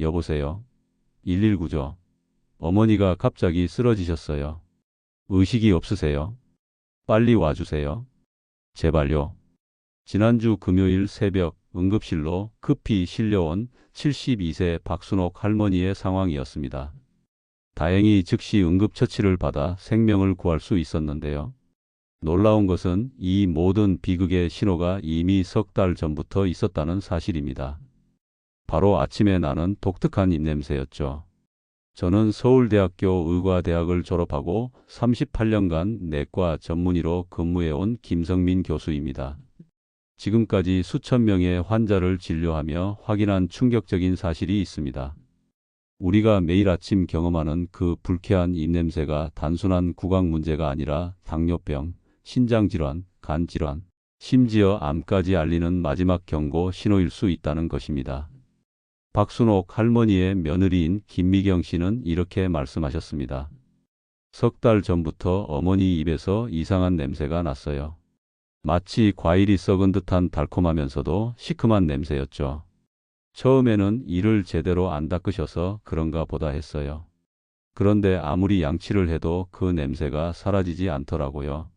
여보세요. 119죠. 어머니가 갑자기 쓰러지셨어요. 의식이 없으세요? 빨리 와주세요. 제발요. 지난주 금요일 새벽 응급실로 급히 실려온 72세 박순옥 할머니의 상황이었습니다. 다행히 즉시 응급처치를 받아 생명을 구할 수 있었는데요. 놀라운 것은 이 모든 비극의 신호가 이미 석 달 전부터 있었다는 사실입니다. 바로 아침에 나는 독특한 입냄새였죠. 저는 서울대학교 의과대학을 졸업하고 38년간 내과 전문의로 근무해온 김성민 교수입니다. 지금까지 수천 명의 환자를 진료하며 확인한 충격적인 사실이 있습니다. 우리가 매일 아침 경험하는 그 불쾌한 입냄새가 단순한 구강 문제가 아니라 당뇨병, 신장질환, 간질환, 심지어 암까지 알리는 마지막 경고 신호일 수 있다는 것입니다. 박순옥 할머니의 며느리인 김미경 씨는 이렇게 말씀하셨습니다. 석 달 전부터 어머니 입에서 이상한 냄새가 났어요. 마치 과일이 썩은 듯한 달콤하면서도 시큼한 냄새였죠. 처음에는 이를 제대로 안 닦으셔서 그런가 보다 했어요. 그런데 아무리 양치를 해도 그 냄새가 사라지지 않더라고요.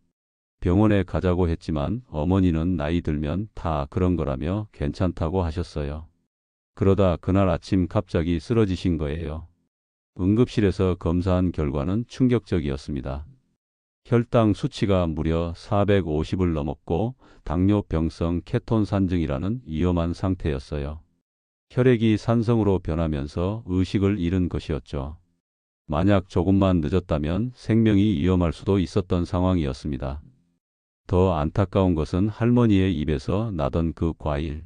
병원에 가자고 했지만 어머니는 나이 들면 다 그런 거라며 괜찮다고 하셨어요. 그러다 그날 아침 갑자기 쓰러지신 거예요. 응급실에서 검사한 결과는 충격적이었습니다. 혈당 수치가 무려 450을 넘었고 당뇨병성 케톤 산증이라는 위험한 상태였어요. 혈액이 산성으로 변하면서 의식을 잃은 것이었죠. 만약 조금만 늦었다면 생명이 위험할 수도 있었던 상황이었습니다. 더 안타까운 것은 할머니의 입에서 나던 그 과일.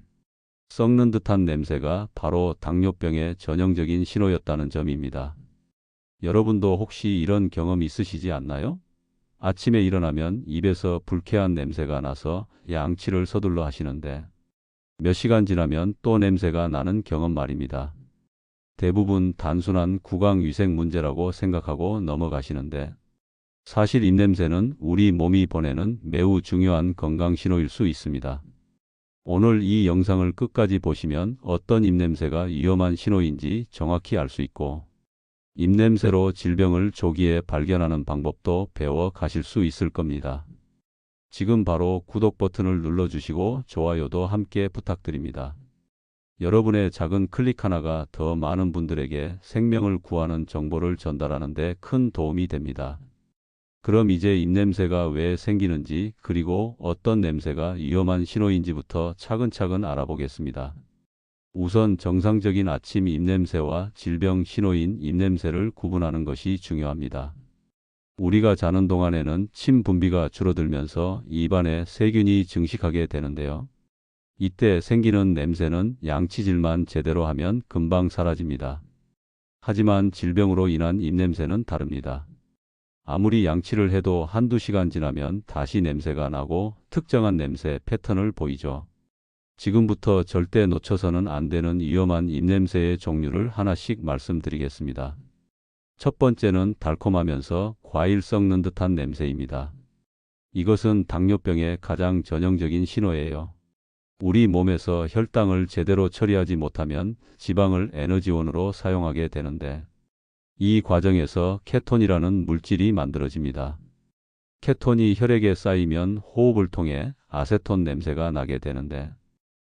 썩는 듯한 냄새가 바로 당뇨병의 전형적인 신호였다는 점입니다. 여러분도 혹시 이런 경험 있으시지 않나요? 아침에 일어나면 입에서 불쾌한 냄새가 나서 양치를 서둘러 하시는데 몇 시간 지나면 또 냄새가 나는 경험 말입니다. 대부분 단순한 구강 위생 문제라고 생각하고 넘어가시는데 사실 입냄새는 우리 몸이 보내는 매우 중요한 건강 신호일 수 있습니다. 오늘 이 영상을 끝까지 보시면 어떤 입냄새가 위험한 신호인지 정확히 알 수 있고 입냄새로 질병을 조기에 발견하는 방법도 배워 가실 수 있을 겁니다. 지금 바로 구독 버튼을 눌러주시고 좋아요도 함께 부탁드립니다. 여러분의 작은 클릭 하나가 더 많은 분들에게 생명을 구하는 정보를 전달하는 데 큰 도움이 됩니다. 그럼 이제 입냄새가 왜 생기는지 그리고 어떤 냄새가 위험한 신호인지부터 차근차근 알아보겠습니다. 우선 정상적인 아침 입냄새와 질병 신호인 입냄새를 구분하는 것이 중요합니다. 우리가 자는 동안에는 침 분비가 줄어들면서 입안에 세균이 증식하게 되는데요. 이때 생기는 냄새는 양치질만 제대로 하면 금방 사라집니다. 하지만 질병으로 인한 입냄새는 다릅니다. 아무리 양치를 해도 한두 시간 지나면 다시 냄새가 나고 특정한 냄새 패턴을 보이죠. 지금부터 절대 놓쳐서는 안 되는 위험한 입냄새의 종류를 하나씩 말씀드리겠습니다. 첫 번째는 달콤하면서 과일 썩는 듯한 냄새입니다. 이것은 당뇨병의 가장 전형적인 신호예요. 우리 몸에서 혈당을 제대로 처리하지 못하면 지방을 에너지원으로 사용하게 되는데 이 과정에서 케톤이라는 물질이 만들어집니다. 케톤이 혈액에 쌓이면 호흡을 통해 아세톤 냄새가 나게 되는데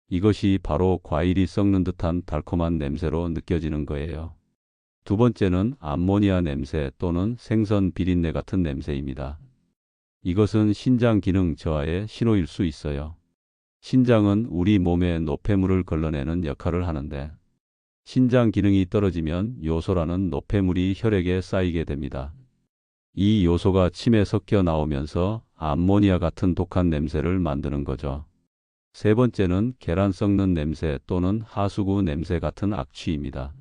이것이 바로 과일이 썩는 듯한 달콤한 냄새로 느껴지는 거예요. 두 번째는 암모니아 냄새 또는 생선 비린내 같은 냄새입니다. 이것은 신장 기능 저하의 신호일 수 있어요. 신장은 우리 몸의 노폐물을 걸러내는 역할을 하는데 신장 기능이 떨어지면 요소라는 노폐물이 혈액에 쌓이게 됩니다. 이 요소가 침에 섞여 나오면서 암모니아 같은 독한 냄새를 만드는 거죠. 세 번째는 계란 썩는 냄새 또는 하수구 냄새 같은 악취입니다.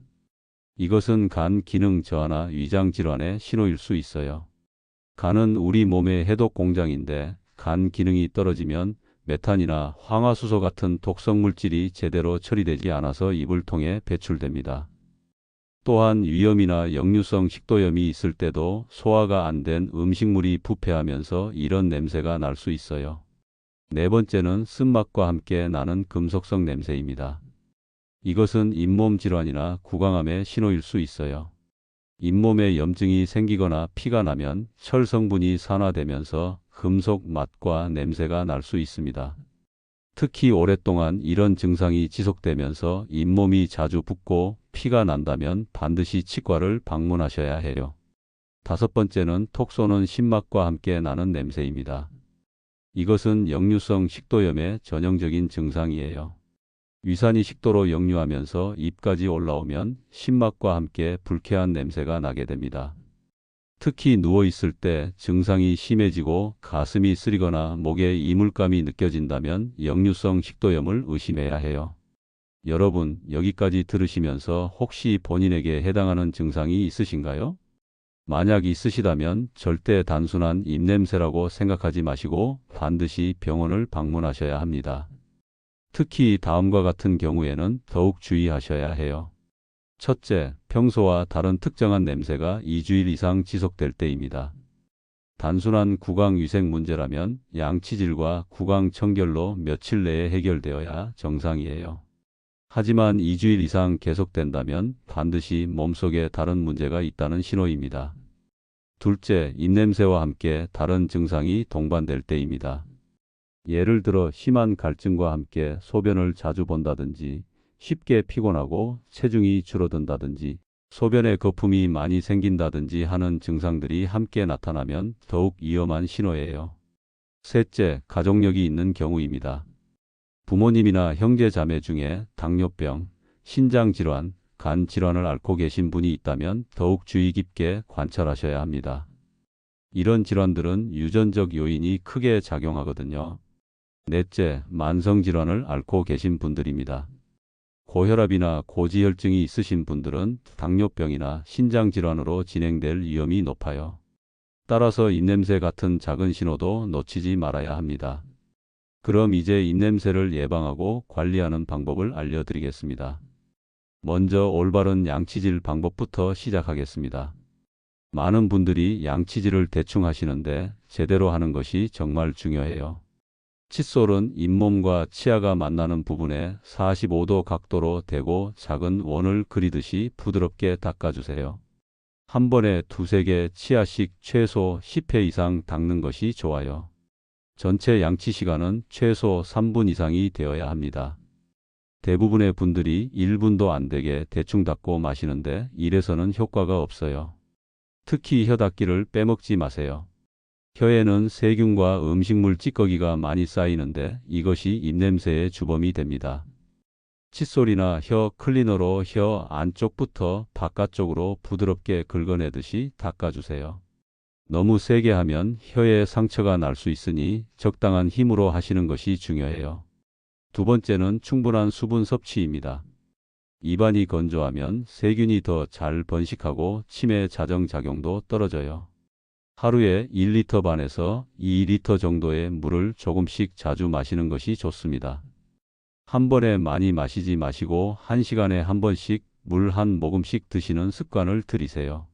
이것은 간 기능 저하나 위장 질환의 신호일 수 있어요. 간은 우리 몸의 해독 공장인데 간 기능이 떨어지면 메탄이나 황화수소 같은 독성 물질이 제대로 처리되지 않아서 입을 통해 배출됩니다. 또한 위염이나 역류성 식도염이 있을 때도 소화가 안 된 음식물이 부패하면서 이런 냄새가 날 수 있어요. 네 번째는 쓴맛과 함께 나는 금속성 냄새입니다. 이것은 잇몸 질환이나 구강암의 신호일 수 있어요. 잇몸에 염증이 생기거나 피가 나면 철 성분이 산화되면서 금속 맛과 냄새가 날 수 있습니다. 특히 오랫동안 이런 증상이 지속되면서 잇몸이 자주 붓고 피가 난다면 반드시 치과를 방문하셔야 해요. 다섯 번째는 톡 쏘는 신맛과 함께 나는 냄새입니다. 이것은 역류성 식도염의 전형적인 증상이에요. 위산이 식도로 역류하면서 입까지 올라오면 신맛과 함께 불쾌한 냄새가 나게 됩니다. 특히 누워 있을 때 증상이 심해지고 가슴이 쓰리거나 목에 이물감이 느껴진다면 역류성 식도염을 의심해야 해요. 여러분, 여기까지 들으시면서 혹시 본인에게 해당하는 증상이 있으신가요? 만약 있으시다면 절대 단순한 입냄새라고 생각하지 마시고 반드시 병원을 방문하셔야 합니다. 특히 다음과 같은 경우에는 더욱 주의하셔야 해요. 첫째, 평소와 다른 특정한 냄새가 2주일 이상 지속될 때입니다. 단순한 구강 위생 문제라면 양치질과 구강 청결로 며칠 내에 해결되어야 정상이에요. 하지만 2주일 이상 계속된다면 반드시 몸속에 다른 문제가 있다는 신호입니다. 둘째, 입냄새와 함께 다른 증상이 동반될 때입니다. 예를 들어 심한 갈증과 함께 소변을 자주 본다든지 쉽게 피곤하고 체중이 줄어든다든지 소변에 거품이 많이 생긴다든지 하는 증상들이 함께 나타나면 더욱 위험한 신호예요. 셋째, 가족력이 있는 경우입니다. 부모님이나 형제 자매 중에 당뇨병, 신장질환, 간 질환을 앓고 계신 분이 있다면 더욱 주의 깊게 관찰하셔야 합니다. 이런 질환들은 유전적 요인이 크게 작용하거든요. 넷째, 만성질환을 앓고 계신 분들입니다. 고혈압이나 고지혈증이 있으신 분들은 당뇨병이나 신장질환으로 진행될 위험이 높아요. 따라서 입냄새 같은 작은 신호도 놓치지 말아야 합니다. 그럼 이제 입냄새를 예방하고 관리하는 방법을 알려드리겠습니다. 먼저 올바른 양치질 방법부터 시작하겠습니다. 많은 분들이 양치질을 대충 하시는데 제대로 하는 것이 정말 중요해요. 칫솔은 잇몸과 치아가 만나는 부분에 45도 각도로 대고 작은 원을 그리듯이 부드럽게 닦아주세요. 한 번에 두세 개 치아씩 최소 10회 이상 닦는 것이 좋아요. 전체 양치 시간은 최소 3분 이상이 되어야 합니다. 대부분의 분들이 1분도 안 되게 대충 닦고 마시는데 이래서는 효과가 없어요. 특히 혀 닦기를 빼먹지 마세요. 혀에는 세균과 음식물 찌꺼기가 많이 쌓이는데 이것이 입냄새의 주범이 됩니다. 칫솔이나 혀 클리너로 혀 안쪽부터 바깥쪽으로 부드럽게 긁어내듯이 닦아주세요. 너무 세게 하면 혀에 상처가 날 수 있으니 적당한 힘으로 하시는 것이 중요해요. 두 번째는 충분한 수분 섭취입니다. 입안이 건조하면 세균이 더 잘 번식하고 치매 자정작용도 떨어져요. 하루에 1리터 반에서 2리터 정도의 물을 조금씩 자주 마시는 것이 좋습니다. 한 번에 많이 마시지 마시고 한 시간에 한 번씩 물 한 모금씩 드시는 습관을 들이세요.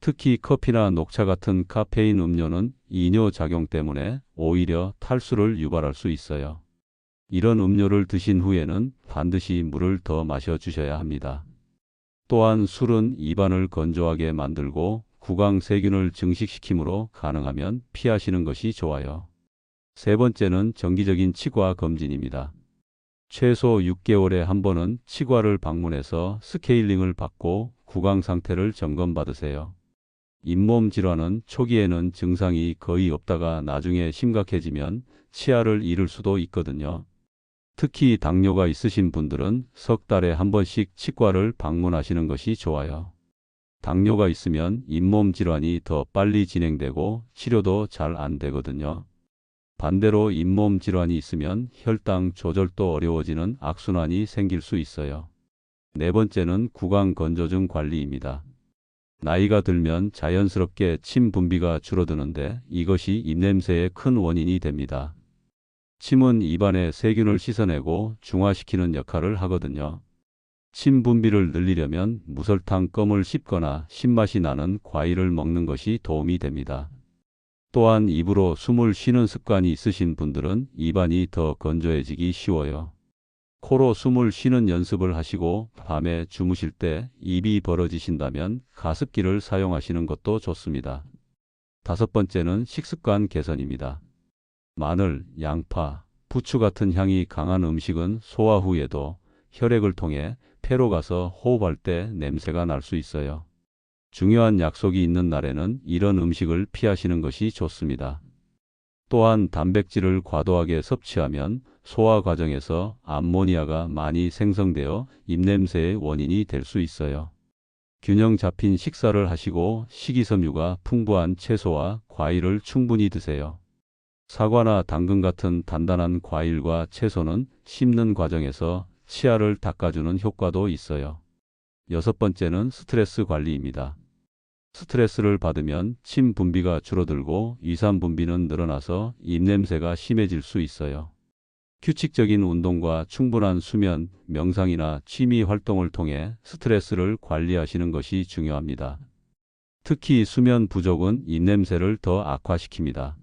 특히 커피나 녹차 같은 카페인 음료는 이뇨 작용 때문에 오히려 탈수를 유발할 수 있어요. 이런 음료를 드신 후에는 반드시 물을 더 마셔 주셔야 합니다. 또한 술은 입안을 건조하게 만들고 구강 세균을 증식시키므로 가능하면 피하시는 것이 좋아요. 세 번째는 정기적인 치과 검진입니다. 최소 6개월에 한 번은 치과를 방문해서 스케일링을 받고 구강 상태를 점검받으세요. 잇몸 질환은 초기에는 증상이 거의 없다가 나중에 심각해지면 치아를 잃을 수도 있거든요. 특히 당뇨가 있으신 분들은 석 달에 한 번씩 치과를 방문하시는 것이 좋아요. 당뇨가 있으면 잇몸 질환이 더 빨리 진행되고 치료도 잘 안 되거든요. 반대로 잇몸 질환이 있으면 혈당 조절도 어려워지는 악순환이 생길 수 있어요. 네 번째는 구강 건조증 관리입니다. 나이가 들면 자연스럽게 침 분비가 줄어드는데 이것이 입냄새의 큰 원인이 됩니다. 침은 입안의 세균을 씻어내고 중화시키는 역할을 하거든요. 침 분비를 늘리려면 무설탕 껌을 씹거나 신맛이 나는 과일을 먹는 것이 도움이 됩니다. 또한 입으로 숨을 쉬는 습관이 있으신 분들은 입안이 더 건조해지기 쉬워요. 코로 숨을 쉬는 연습을 하시고 밤에 주무실 때 입이 벌어지신다면 가습기를 사용하시는 것도 좋습니다. 다섯 번째는 식습관 개선입니다. 마늘, 양파, 부추 같은 향이 강한 음식은 소화 후에도 혈액을 통해 폐로 가서 호흡할 때 냄새가 날 수 있어요. 중요한 약속이 있는 날에는 이런 음식을 피하시는 것이 좋습니다. 또한 단백질을 과도하게 섭취하면 소화 과정에서 암모니아가 많이 생성되어 입냄새의 원인이 될 수 있어요. 균형 잡힌 식사를 하시고 식이섬유가 풍부한 채소와 과일을 충분히 드세요. 사과나 당근 같은 단단한 과일과 채소는 씹는 과정에서 치아를 닦아주는 효과도 있어요. 여섯 번째는 스트레스 관리입니다. 스트레스를 받으면 침 분비가 줄어들고 위산 분비는 늘어나서 입냄새가 심해질 수 있어요. 규칙적인 운동과 충분한 수면, 명상이나 취미 활동을 통해 스트레스를 관리하시는 것이 중요합니다. 특히 수면 부족은 입냄새를 더 악화시킵니다.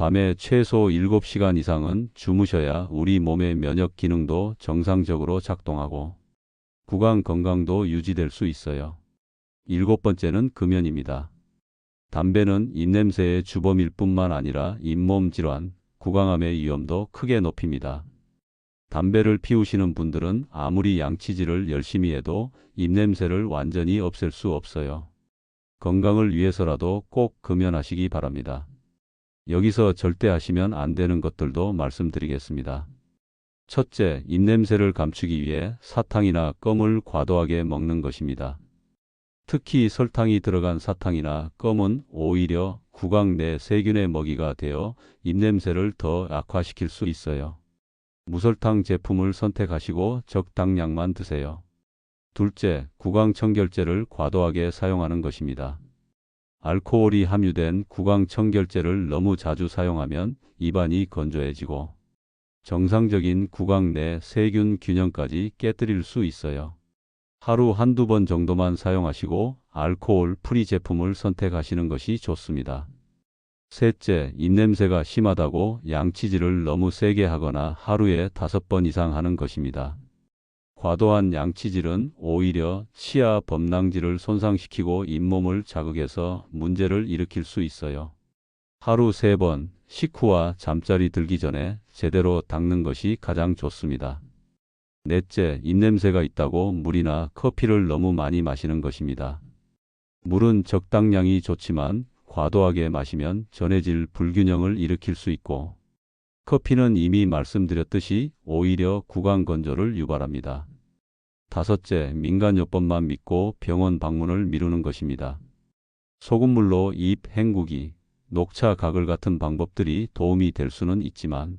밤에 최소 7시간 이상은 주무셔야 우리 몸의 면역 기능도 정상적으로 작동하고 구강 건강도 유지될 수 있어요. 일곱 번째는 금연입니다. 담배는 입냄새의 주범일 뿐만 아니라 잇몸 질환, 구강암의 위험도 크게 높입니다. 담배를 피우시는 분들은 아무리 양치질을 열심히 해도 입냄새를 완전히 없앨 수 없어요. 건강을 위해서라도 꼭 금연하시기 바랍니다. 여기서 절대 하시면 안 되는 것들도 말씀드리겠습니다. 첫째, 입냄새를 감추기 위해 사탕이나 껌을 과도하게 먹는 것입니다. 특히 설탕이 들어간 사탕이나 껌은 오히려 구강 내 세균의 먹이가 되어 입냄새를 더 악화시킬 수 있어요. 무설탕 제품을 선택하시고 적당량만 드세요. 둘째, 구강 청결제를 과도하게 사용하는 것입니다. 알코올이 함유된 구강청결제를 너무 자주 사용하면 입안이 건조해지고 정상적인 구강 내 세균 균형까지 깨뜨릴 수 있어요. 하루 한두 번 정도만 사용하시고 알코올 프리 제품을 선택하시는 것이 좋습니다. 셋째, 입냄새가 심하다고 양치질을 너무 세게 하거나 하루에 다섯 번 이상 하는 것입니다. 과도한 양치질은 오히려 치아 범낭질을 손상시키고 잇몸을 자극해서 문제를 일으킬 수 있어요. 하루 세번 식후와 잠자리 들기 전에 제대로 닦는 것이 가장 좋습니다. 넷째, 입냄새가 있다고 물이나 커피를 너무 많이 마시는 것입니다. 물은 적당량이 좋지만 과도하게 마시면 전해질 불균형을 일으킬 수 있고 커피는 이미 말씀드렸듯이 오히려 구강 건조를 유발합니다. 다섯째, 민간요법만 믿고 병원 방문을 미루는 것입니다. 소금물로 입 헹구기, 녹차 가글 같은 방법들이 도움이 될 수는 있지만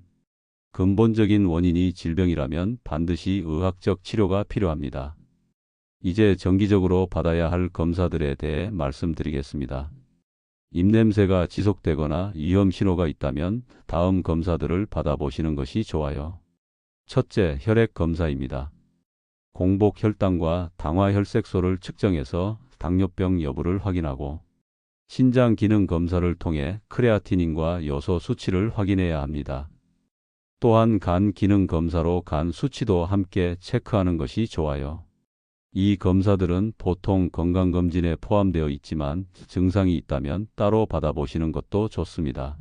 근본적인 원인이 질병이라면 반드시 의학적 치료가 필요합니다. 이제 정기적으로 받아야 할 검사들에 대해 말씀드리겠습니다. 입냄새가 지속되거나 위험 신호가 있다면 다음 검사들을 받아보시는 것이 좋아요. 첫째, 혈액 검사입니다. 공복 혈당과 당화 혈색소를 측정해서 당뇨병 여부를 확인하고 신장 기능 검사를 통해 크레아티닌과 요소 수치를 확인해야 합니다. 또한 간 기능 검사로 간 수치도 함께 체크하는 것이 좋아요. 이 검사들은 보통 건강검진에 포함되어 있지만 증상이 있다면 따로 받아보시는 것도 좋습니다.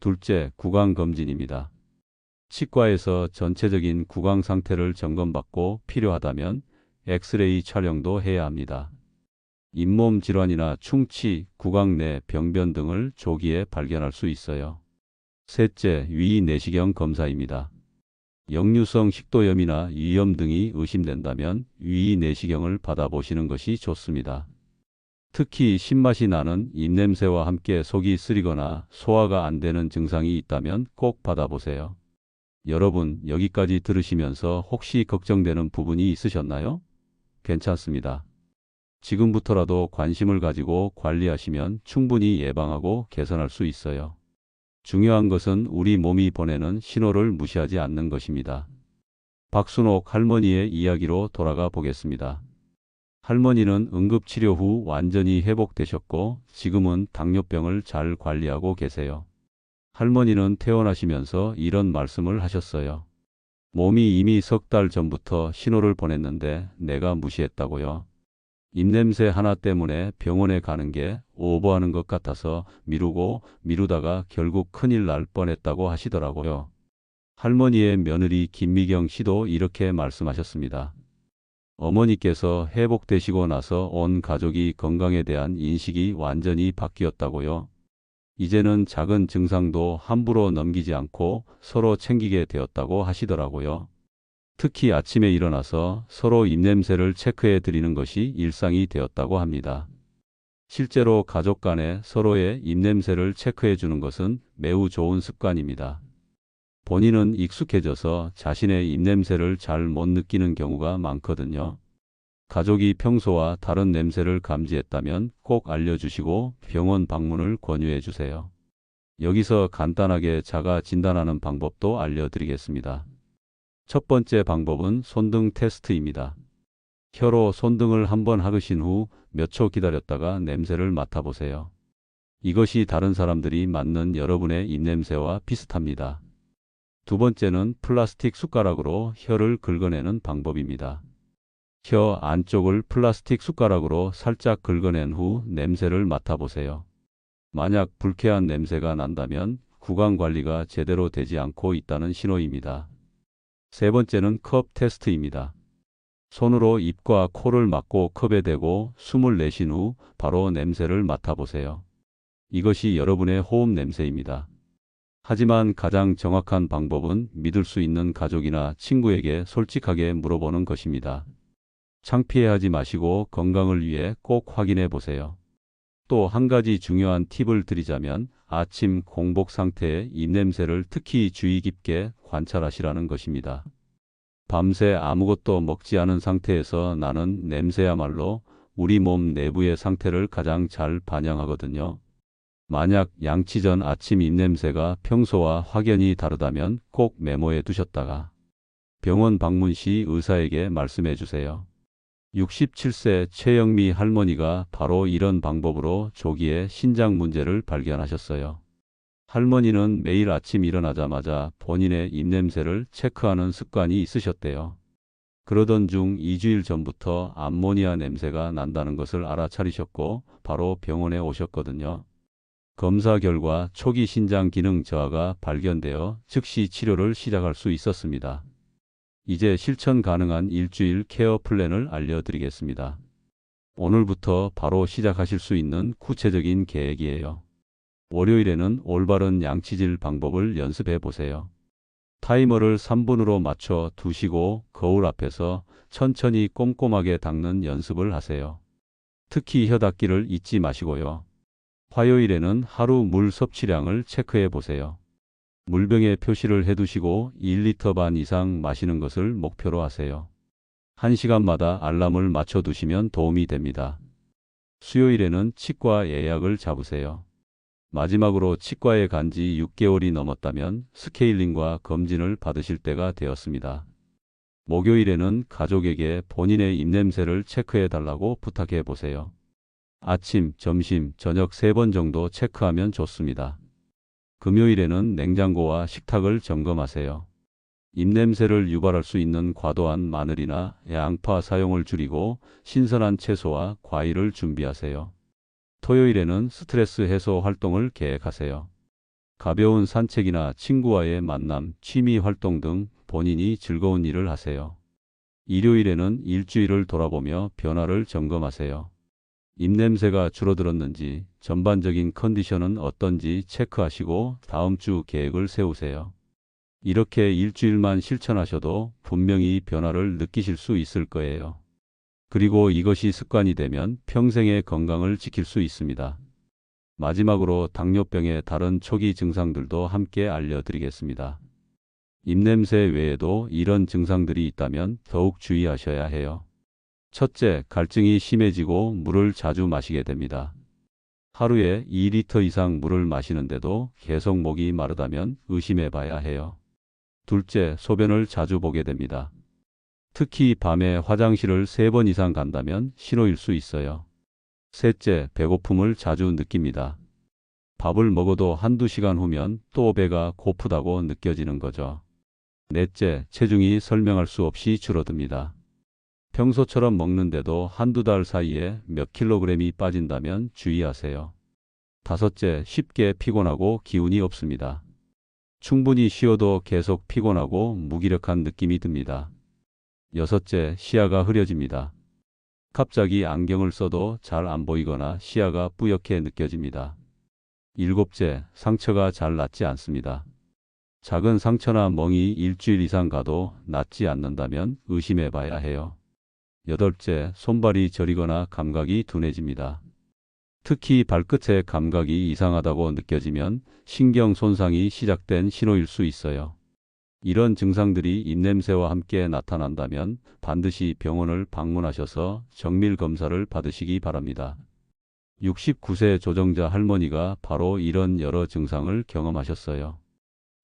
둘째, 구강검진입니다. 치과에서 전체적인 구강 상태를 점검받고 필요하다면 엑스레이 촬영도 해야 합니다. 잇몸 질환이나 충치, 구강 내 병변 등을 조기에 발견할 수 있어요. 셋째, 위 내시경 검사입니다. 역류성 식도염이나 위염 등이 의심된다면 위 내시경을 받아보시는 것이 좋습니다. 특히 신맛이 나는 입냄새와 함께 속이 쓰리거나 소화가 안 되는 증상이 있다면 꼭 받아보세요. 여러분, 여기까지 들으시면서 혹시 걱정되는 부분이 있으셨나요? 괜찮습니다. 지금부터라도 관심을 가지고 관리하시면 충분히 예방하고 개선할 수 있어요. 중요한 것은 우리 몸이 보내는 신호를 무시하지 않는 것입니다. 박순옥 할머니의 이야기로 돌아가 보겠습니다. 할머니는 응급치료 후 완전히 회복되셨고 지금은 당뇨병을 잘 관리하고 계세요. 할머니는 퇴원하시면서 이런 말씀을 하셨어요. 몸이 이미 석 달 전부터 신호를 보냈는데 내가 무시했다고요. 입냄새 하나 때문에 병원에 가는 게 오버하는 것 같아서 미루고 미루다가 결국 큰일 날 뻔했다고 하시더라고요. 할머니의 며느리 김미경 씨도 이렇게 말씀하셨습니다. 어머니께서 회복되시고 나서 온 가족이 건강에 대한 인식이 완전히 바뀌었다고요. 이제는 작은 증상도 함부로 넘기지 않고 서로 챙기게 되었다고 하시더라고요. 특히 아침에 일어나서 서로 입냄새를 체크해 드리는 것이 일상이 되었다고 합니다. 실제로 가족 간에 서로의 입냄새를 체크해 주는 것은 매우 좋은 습관입니다. 본인은 익숙해져서 자신의 입냄새를 잘 못 느끼는 경우가 많거든요. 가족이 평소와 다른 냄새를 감지했다면 꼭 알려주시고 병원 방문을 권유해 주세요. 여기서 간단하게 자가 진단하는 방법도 알려드리겠습니다. 첫 번째 방법은 손등 테스트입니다. 혀로 손등을 한번 하으신 후 몇 초 기다렸다가 냄새를 맡아보세요. 이것이 다른 사람들이 맡는 여러분의 입냄새와 비슷합니다. 두 번째는 플라스틱 숟가락으로 혀를 긁어내는 방법입니다. 혀 안쪽을 플라스틱 숟가락으로 살짝 긁어낸 후 냄새를 맡아보세요. 만약 불쾌한 냄새가 난다면 구강 관리가 제대로 되지 않고 있다는 신호입니다. 세 번째는 컵 테스트입니다. 손으로 입과 코를 막고 컵에 대고 숨을 내쉰 후 바로 냄새를 맡아보세요. 이것이 여러분의 호흡 냄새입니다. 하지만 가장 정확한 방법은 믿을 수 있는 가족이나 친구에게 솔직하게 물어보는 것입니다. 창피해하지 마시고 건강을 위해 꼭 확인해 보세요. 또 한 가지 중요한 팁을 드리자면 아침 공복 상태의 입냄새를 특히 주의 깊게 관찰하시라는 것입니다. 밤새 아무것도 먹지 않은 상태에서 나는 냄새야말로 우리 몸 내부의 상태를 가장 잘 반영하거든요. 만약 양치 전 아침 입냄새가 평소와 확연히 다르다면 꼭 메모해 두셨다가 병원 방문 시 의사에게 말씀해 주세요. 67세 최영미 할머니가 바로 이런 방법으로 조기에 신장 문제를 발견하셨어요. 할머니는 매일 아침 일어나자마자 본인의 입냄새를 체크하는 습관이 있으셨대요. 그러던 중 2주일 전부터 암모니아 냄새가 난다는 것을 알아차리셨고 바로 병원에 오셨거든요. 검사 결과 초기 신장 기능 저하가 발견되어 즉시 치료를 시작할 수 있었습니다. 이제 실천 가능한 일주일 케어 플랜을 알려드리겠습니다. 오늘부터 바로 시작하실 수 있는 구체적인 계획이에요. 월요일에는 올바른 양치질 방법을 연습해 보세요. 타이머를 3분으로 맞춰 두시고 거울 앞에서 천천히 꼼꼼하게 닦는 연습을 하세요. 특히 혀 닦기를 잊지 마시고요. 화요일에는 하루 물 섭취량을 체크해 보세요. 물병에 표시를 해두시고 1리터 반 이상 마시는 것을 목표로 하세요. 1시간마다 알람을 맞춰두시면 도움이 됩니다. 수요일에는 치과 예약을 잡으세요. 마지막으로 치과에 간 지 6개월이 넘었다면 스케일링과 검진을 받으실 때가 되었습니다. 목요일에는 가족에게 본인의 입냄새를 체크해 달라고 부탁해 보세요. 아침, 점심, 저녁 세번 정도 체크하면 좋습니다. 금요일에는 냉장고와 식탁을 점검하세요. 입냄새를 유발할 수 있는 과도한 마늘이나 양파 사용을 줄이고 신선한 채소와 과일을 준비하세요. 토요일에는 스트레스 해소 활동을 계획하세요. 가벼운 산책이나 친구와의 만남, 취미 활동 등 본인이 즐거운 일을 하세요. 일요일에는 일주일을 돌아보며 변화를 점검하세요. 입냄새가 줄어들었는지, 전반적인 컨디션은 어떤지 체크하시고 다음 주 계획을 세우세요. 이렇게 일주일만 실천하셔도 분명히 변화를 느끼실 수 있을 거예요. 그리고 이것이 습관이 되면 평생의 건강을 지킬 수 있습니다. 마지막으로 당뇨병의 다른 초기 증상들도 함께 알려드리겠습니다. 입냄새 외에도 이런 증상들이 있다면 더욱 주의하셔야 해요. 첫째, 갈증이 심해지고 물을 자주 마시게 됩니다. 하루에 2리터 이상 물을 마시는데도 계속 목이 마르다면 의심해 봐야 해요. 둘째, 소변을 자주 보게 됩니다. 특히 밤에 화장실을 3번 이상 간다면 신호일 수 있어요. 셋째, 배고픔을 자주 느낍니다. 밥을 먹어도 한두 시간 후면 또 배가 고프다고 느껴지는 거죠. 넷째, 체중이 설명할 수 없이 줄어듭니다. 평소처럼 먹는데도 한두 달 사이에 몇 킬로그램이 빠진다면 주의하세요. 다섯째, 쉽게 피곤하고 기운이 없습니다. 충분히 쉬어도 계속 피곤하고 무기력한 느낌이 듭니다. 여섯째, 시야가 흐려집니다. 갑자기 안경을 써도 잘 안 보이거나 시야가 뿌옇게 느껴집니다. 일곱째, 상처가 잘 낫지 않습니다. 작은 상처나 멍이 일주일 이상 가도 낫지 않는다면 의심해 봐야 해요. 여덟째, 손발이 저리거나 감각이 둔해집니다. 특히 발끝의 감각이 이상하다고 느껴지면 신경 손상이 시작된 신호일 수 있어요. 이런 증상들이 입냄새와 함께 나타난다면 반드시 병원을 방문하셔서 정밀 검사를 받으시기 바랍니다. 69세 조정자 할머니가 바로 이런 여러 증상을 경험하셨어요.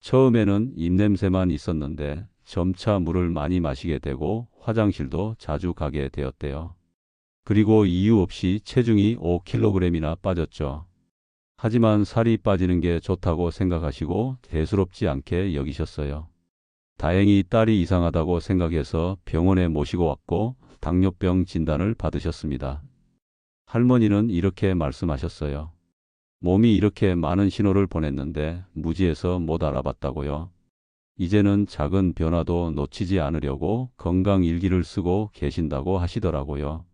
처음에는 입냄새만 있었는데 점차 물을 많이 마시게 되고 화장실도 자주 가게 되었대요. 그리고 이유 없이 체중이 5kg이나 빠졌죠. 하지만 살이 빠지는 게 좋다고 생각하시고 대수롭지 않게 여기셨어요. 다행히 딸이 이상하다고 생각해서 병원에 모시고 왔고 당뇨병 진단을 받으셨습니다. 할머니는 이렇게 말씀하셨어요. 몸이 이렇게 많은 신호를 보냈는데 무지해서 못 알아봤다고요. 이제는 작은 변화도 놓치지 않으려고 건강 일기를 쓰고 계신다고 하시더라고요.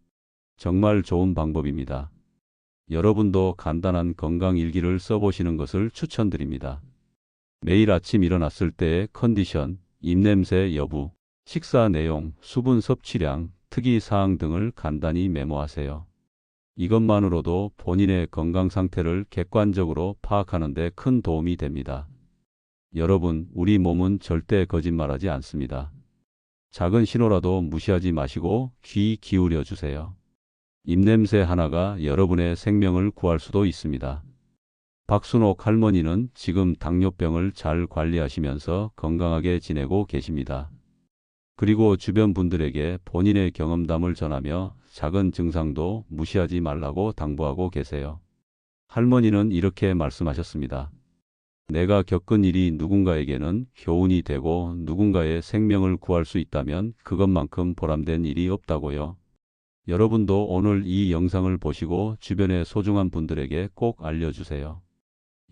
정말 좋은 방법입니다. 여러분도 간단한 건강 일기를 써보시는 것을 추천드립니다. 매일 아침 일어났을 때의 컨디션, 입냄새 여부, 식사 내용, 수분 섭취량, 특이 사항 등을 간단히 메모하세요. 이것만으로도 본인의 건강 상태를 객관적으로 파악하는 데 큰 도움이 됩니다. 여러분, 우리 몸은 절대 거짓말하지 않습니다. 작은 신호라도 무시하지 마시고 귀 기울여 주세요. 입냄새 하나가 여러분의 생명을 구할 수도 있습니다. 박순옥 할머니는 지금 당뇨병을 잘 관리하시면서 건강하게 지내고 계십니다. 그리고 주변 분들에게 본인의 경험담을 전하며 작은 증상도 무시하지 말라고 당부하고 계세요. 할머니는 이렇게 말씀하셨습니다. 내가 겪은 일이 누군가에게는 교훈이 되고 누군가의 생명을 구할 수 있다면 그것만큼 보람된 일이 없다고요. 여러분도 오늘 이 영상을 보시고 주변의 소중한 분들에게 꼭 알려주세요.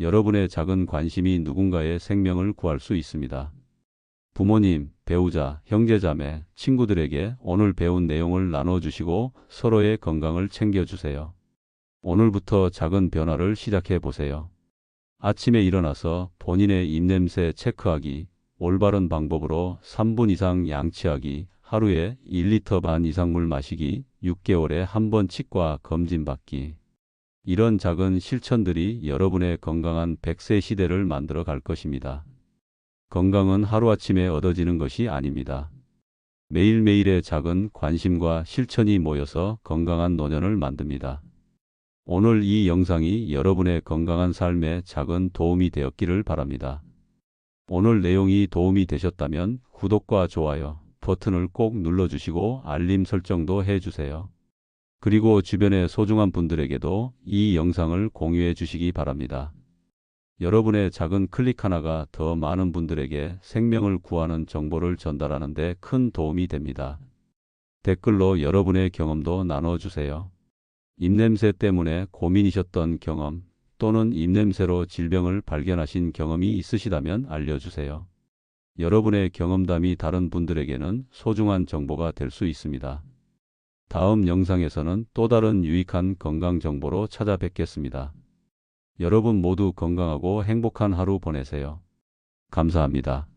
여러분의 작은 관심이 누군가의 생명을 구할 수 있습니다. 부모님, 배우자, 형제자매, 친구들에게 오늘 배운 내용을 나눠주시고 서로의 건강을 챙겨주세요. 오늘부터 작은 변화를 시작해 보세요. 아침에 일어나서 본인의 입냄새 체크하기, 올바른 방법으로 3분 이상 양치하기, 하루에 1리터 반 이상 물 마시기, 6개월에 한 번 치과 검진 받기. 이런 작은 실천들이 여러분의 건강한 100세 시대를 만들어 갈 것입니다. 건강은 하루아침에 얻어지는 것이 아닙니다. 매일매일의 작은 관심과 실천이 모여서 건강한 노년을 만듭니다. 오늘 이 영상이 여러분의 건강한 삶에 작은 도움이 되었기를 바랍니다. 오늘 내용이 도움이 되셨다면 구독과 좋아요 버튼을 꼭 눌러주시고 알림 설정도 해주세요. 그리고 주변의 소중한 분들에게도 이 영상을 공유해 주시기 바랍니다. 여러분의 작은 클릭 하나가 더 많은 분들에게 생명을 구하는 정보를 전달하는 데 큰 도움이 됩니다. 댓글로 여러분의 경험도 나눠주세요. 입냄새 때문에 고민이셨던 경험 또는 입냄새로 질병을 발견하신 경험이 있으시다면 알려주세요. 여러분의 경험담이 다른 분들에게는 소중한 정보가 될 수 있습니다. 다음 영상에서는 또 다른 유익한 건강 정보로 찾아뵙겠습니다. 여러분 모두 건강하고 행복한 하루 보내세요. 감사합니다.